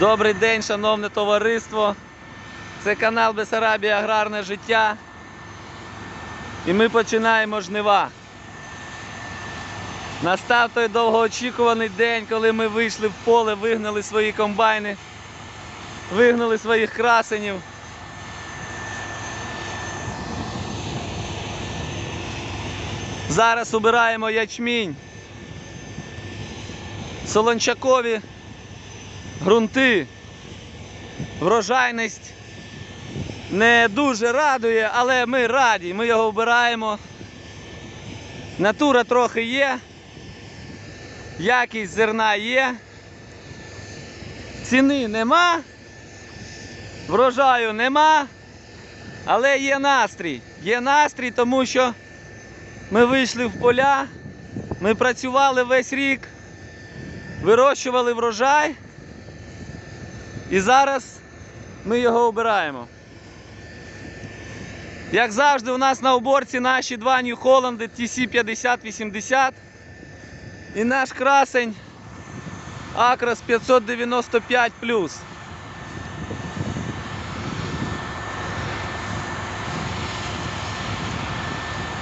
Добрий день, шановне товариство. Це канал Бесарабія Аграрне життя. І ми починаємо жнива. Настав той довгоочікуваний день, коли ми вийшли в поле, вигнали свої комбайни, вигнали своїх красенів. Зараз обираємо ячмінь. Солончакові ґрунти. Врожайність не дуже радує, але ми раді, ми його вбираємо. Натура трохи є, якість зерна є, ціни нема, врожаю нема, але є настрій. Є настрій, тому що ми вийшли в поля, ми працювали весь рік, вирощували врожай. І зараз ми його обираємо. Як завжди, у нас на уборці наші два New Holland TC5080 і наш красень Acros 595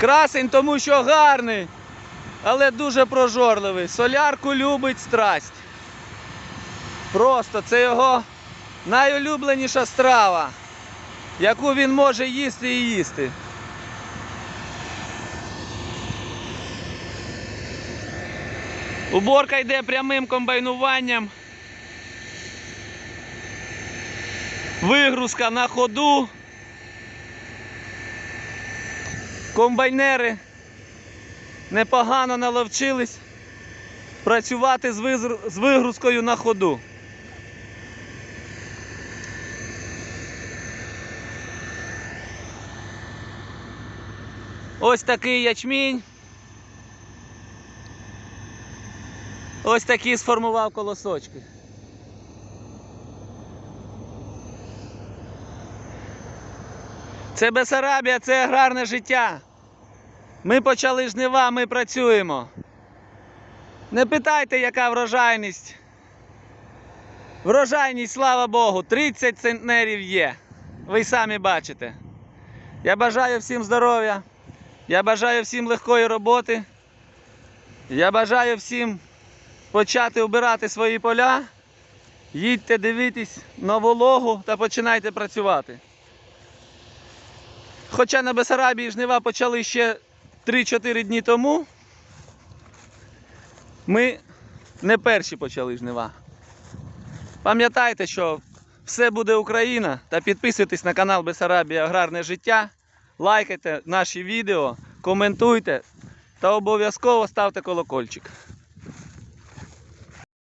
Красень тому що гарний, але дуже прожорливий. Солярку любить страсть. Просто це його найулюбленіша страва, яку він може їсти і їсти. Уборка йде прямим комбайнуванням. Вигрузка на ходу. Комбайнери непогано наловчились працювати з вигрузкою на ходу. Ось такий ячмінь. Ось такі сформував колосочки. Це Бесарабія, це аграрне життя. Ми почали жнива, ми працюємо. Не питайте, яка врожайність. Врожайність, слава Богу, 30 центнерів є. Ви самі бачите. Я бажаю всім здоров'я. Я бажаю всім легкої роботи. Я бажаю всім почати обирати свої поля. Їдьте дивитись на вологу та починайте працювати. Хоча на Бесарабії жнива почали ще 3-4 дні тому. Ми не перші почали жнива. Пам'ятайте, що все буде Україна та підписуйтесь на канал Бесарабія Аграрне життя. Лайкайте наші відео, коментуйте та обов'язково ставте колокольчик.